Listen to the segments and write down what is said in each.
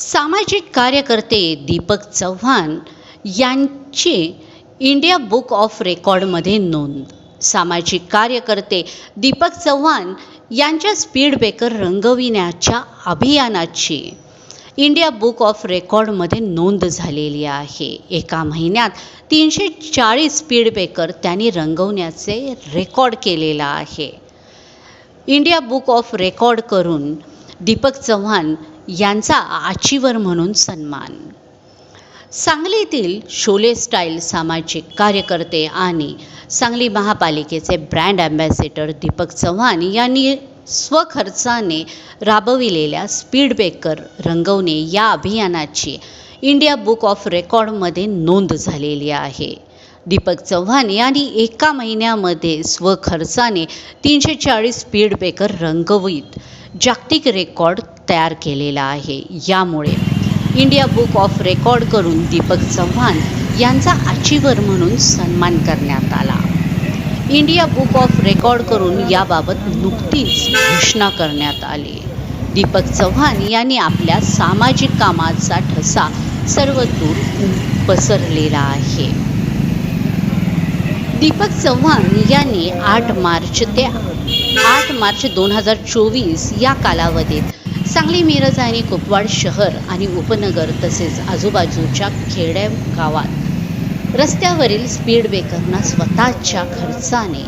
सामाजिक कार्यकर्ते दीपक चव्हाण यांची इंडिया बुक ऑफ रेकॉर्डमध्ये नोंद. सामाजिक कार्यकर्ते दीपक चव्हाण यांच्या स्पीड ब्रेकर रंगविण्याच्या अभियानाची इंडिया बुक ऑफ रेकॉर्डमध्ये नोंद झालेली आहे. एका महिन्यात तीनशे चाळीस स्पीड ब्रेकर त्यांनी रंगवण्याचे रेकॉर्ड केलेला आहे. इंडिया बुक ऑफ रेकॉर्ड करून दीपक चव्हाण यांचा आचीवर म्हणून सन्मान. सांगलीतील शोले स्टाईल सामाजिक कार्यकर्ते आणि सांगली महापालिकेचे ब्रँड ॲम्बॅसेडर दीपक चव्हाण यांनी स्वखर्चाने राबविलेल्या स्पीड ब्रेकर रंगवणे या अभियानाची इंडिया बुक ऑफ रेकॉर्डमध्ये नोंद झालेली आहे. दीपक चव्हाण यांनी एका महिन्यामध्ये स्वखर्चाने तीनशे चाळीस स्पीड ब्रेकर रंगवीत जागतिक रेकॉर्ड तयार केलेला आहे. यामुळे इंडिया बुक ऑफ रेकॉर्ड करून दीपक चव्हाण यांचा अचिवर म्हणून सन्मान करण्यात आला. इंडिया बुक ऑफ रेकॉर्ड करून याबाबत नुकतीच घोषणा करण्यात आली. दीपक चव्हाण यांनी आपल्या सामाजिक कामाचा ठसा सर्वदूर पसरलेला आहे. दीपक चव्हाण यांनी आठ मार्च ते आठ मार्च दोन हजार चोवीस या कालावधीत सांगली मिरज आणि कुपवाड शहर आणि उपनगर तसेच आजूबाजूच्या खेड्या गावात रस्त्यावरील स्पीड ब्रेकरना स्वतःच्या खर्चाने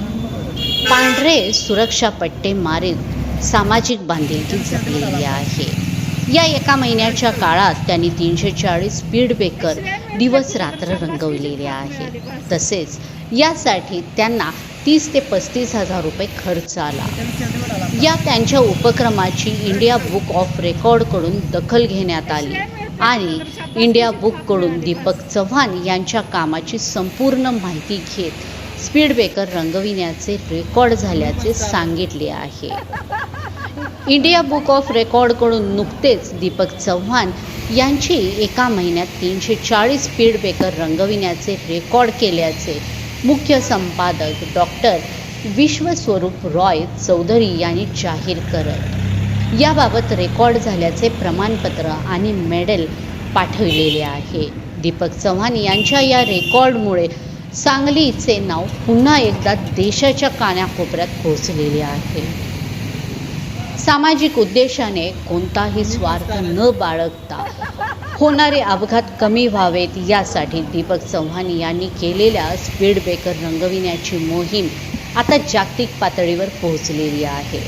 पांढरे सुरक्षा पट्टे मारीत सामाजिक बांधिलकी जपलेली आहे. या एका महिन्याच्या काळात त्यांनी तीनशे चाळीस स्पीड ब्रेकर दिवस रात्र रंगवलेले आहे. तसेच यासाठी त्यांना तीस ते पस्तीस हजार रुपये खर्च आला. या त्यांच्या उपक्रमाची इंडिया बुक ऑफ रेकॉर्डकडून दखल घेण्यात आली आणि इंडिया बुककडून दीपक चव्हाण यांच्या कामाची संपूर्ण माहिती घेत स्पीड ब्रेकर रंगविण्याचे रेकॉर्ड झाल्याचे सांगितले आहे. इंडिया बुक ऑफ रेकॉर्डकडून नुकतेच दीपक चव्हाण यांची एका महिन्यात तीनशे चाळीस स्पीड ब्रेकर रंगविण्याचे रेकॉर्ड केल्याचे मुख्य संपादक डॉक्टर विश्वस्वरूप रॉय चौधरी यांनी जाहीर करत. याबाबत रेकॉर्ड झाल्याचे प्रमाणपत्र आणि मेडल पाठविलेले आहे. दीपक चव्हाण यांच्या या रेकॉर्डमुळे सांगलीचे नाव पुन्हा एकदा देशाच्या कानाकोपऱ्यात पोहोचलेले आहे. सामाजिक उद्देशाने कोणताही स्वार्थ न बाळगता होणारे अपघात कमी व्हावेत यासाठी दीपक चव्हाण यांनी केलेल्या स्पीड ब्रेकर रंगविण्याची मोहीम आता जागतिक पातळीवर पोहोचलेली आहे.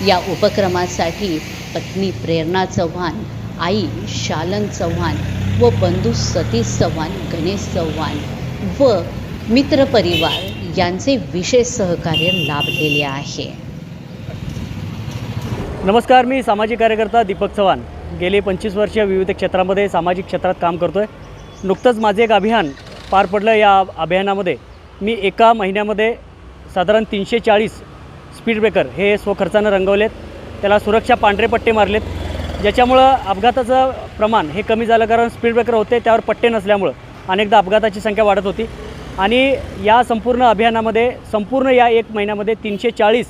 या उपक्रमासाठी पत्नी प्रेरणा चव्हाण आई शालन चव्हाण व बंधू सतीश चव्हाण गणेश चव्हाण व मित्रपरिवार यांचे विशेष सहकार्य लाभलेले आहे. नमस्कार मी सामाजिक कार्यकर्ता दीपक चव्हाण. गेले पंचवीस वर्षीय विविध क्षेत्रामध्ये सामाजिक क्षेत्रात काम करतो आहे नुकतंच माझे एक अभियान पार पडलं या अभियानामध्ये. मी एका महिन्यामध्ये साधारण तीनशे चाळीस स्पीड ब्रेकर हे स्वखर्चानं रंगवलेत. त्याला सुरक्षा पांढरे पट्टे मारलेत. ज्याच्यामुळं अपघाताचं प्रमाण हे कमी झालं कारण स्पीड ब्रेकर होते त्यावर पट्टे नसल्यामुळं. अनेकदा अपघाताची संख्या वाढत होती. आणि या संपूर्ण अभियानामध्ये संपूर्ण या एक महिन्यामध्ये तीनशे चाळीस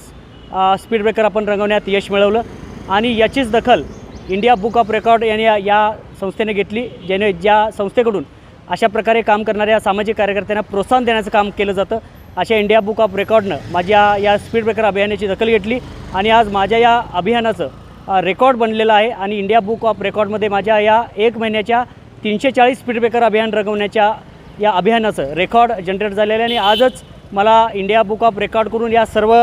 स्पीड ब्रेकर आपण रंगवण्यात यश मिळवलं. आणि याचीच दखल इंडिया बुक ऑफ रेकॉर्ड यांनी या- या संस्थेने घेतली ज्याने ज्या संस्थेकडून अशा प्रकारे काम करणाऱ्या सामाजिक कार्यकर्त्यांना प्रोत्साहन देण्याचं काम केलं जातं अशा इंडिया बुक ऑफ रेकॉर्डनं माझ्या या स्पीड ब्रेकर अभियानाची दखल घेतली. आणि आज माझ्या या अभियानाचं रेकॉर्ड बनलेलं आहे. आणि इंडिया बुक ऑफ रेकॉर्डमध्ये माझ्या या एक महिन्याच्या तीनशे चाळीस स्पीड ब्रेकर अभियान रंगवण्याच्या या अभियानाचं रेकॉर्ड जनरेट झालेलं आहे आणि आजच मला इंडिया बुक ऑफ रेकॉर्ड करून या सर्व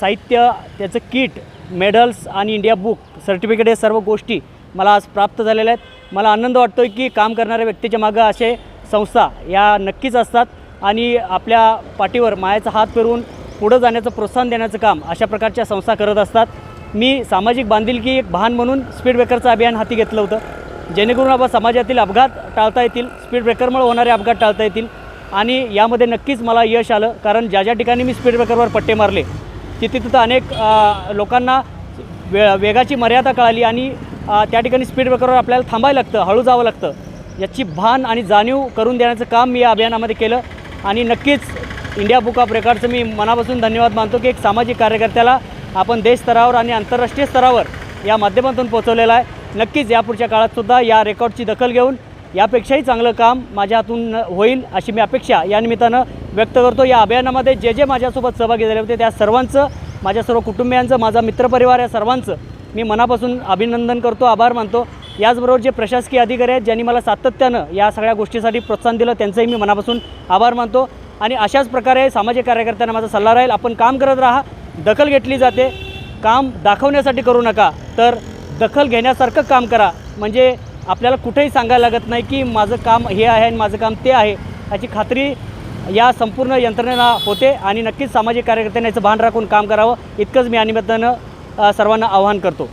साहित्य त्याचं किट मेडल्स आणि इंडिया बुक सर्टिफिकेट या सर्व गोष्टी मला आज प्राप्त झालेल्या आहेत. मला आनंद वाटतो आहे की काम करणाऱ्या व्यक्तीच्या मागं असे संस्था या नक्कीच असतात आणि आपल्या पाठीवर मायाचा हात फिरवून पुढं जाण्याचं प्रोत्साहन देण्याचं काम अशा प्रकारच्या संस्था करत असतात. मी सामाजिक बांधिलकी एक भान म्हणून स्पीड ब्रेकरचं अभियान हाती घेतलं होतं. जेणेकरून आपण समाजातील अपघात टाळता येतील स्पीड ब्रेकरमुळे होणारे अपघात टाळता येतील. आणि यामध्ये नक्कीच मला यश आलं कारण ज्या ज्या ठिकाणी मी स्पीड ब्रेकरवर पट्टे मारले तिथे तिथं अनेक लोकांना वे वेगाची मर्यादा कळाली आणि त्या ठिकाणी स्पीड ब्रेकरवर आपल्याला थांबायला लागतं हळू जावं लागतं. याची भान आणि जाणीव करून देण्याचं काम मी या अभियानामध्ये केलं. आणि नक्कीच इंडिया बुक ऑफ रेकॉर्डचं मी मनापासून धन्यवाद मानतो की एक सामाजिक कार्यकर्त्याला आपण देश स्तरावर आणि आंतरराष्ट्रीय स्तरावर या माध्यमातून पोहोचवलेला आहे. नक्कीच यापुढच्या काळातसुद्धा या रेकॉर्डची दखल घेऊन यापेक्षाही चांगलं काम माझ्या हातून होईल अशी मी अपेक्षा या निमित्तानं व्यक्त करतो. या अभियानामध्ये जे जे माझ्यासोबत सहभागी झाले होते त्या सर्वांचं माझ्या सर्व कुटुंबियांचं माझा मित्रपरिवार या सर्वांचं मी मनापासून अभिनंदन करतो आभार मानतो. याचबरोबर जे प्रशासकीय अधिकारी आहेत ज्यांनी मला सातत्यानं या सगळ्या गोष्टीसाठी प्रोत्साहन दिलं त्यांचंही मी मनापासून आभार मानतो. आणि अशाच प्रकारे सामाजिक कार्यकर्त्यांना माझा सल्ला राहील आपण काम करत राहा दखल घेतली जाते. काम दाखवण्यासाठी करू नका. तर दखल घेण्यासारखं काम करा. म्हणजे आपल्याला कुठेही सांगायला लागत नाही की माझं काम हे आहे आणि माझं काम ते आहे. याची खात्री या संपूर्ण यंत्रणेला होते आणि नक्कीच सामाजिक कार्यकर्त्यांनी याचं भान राखून काम करावं. इतकंच मी या निमित्तानं सर्वांना आवाहन करतो.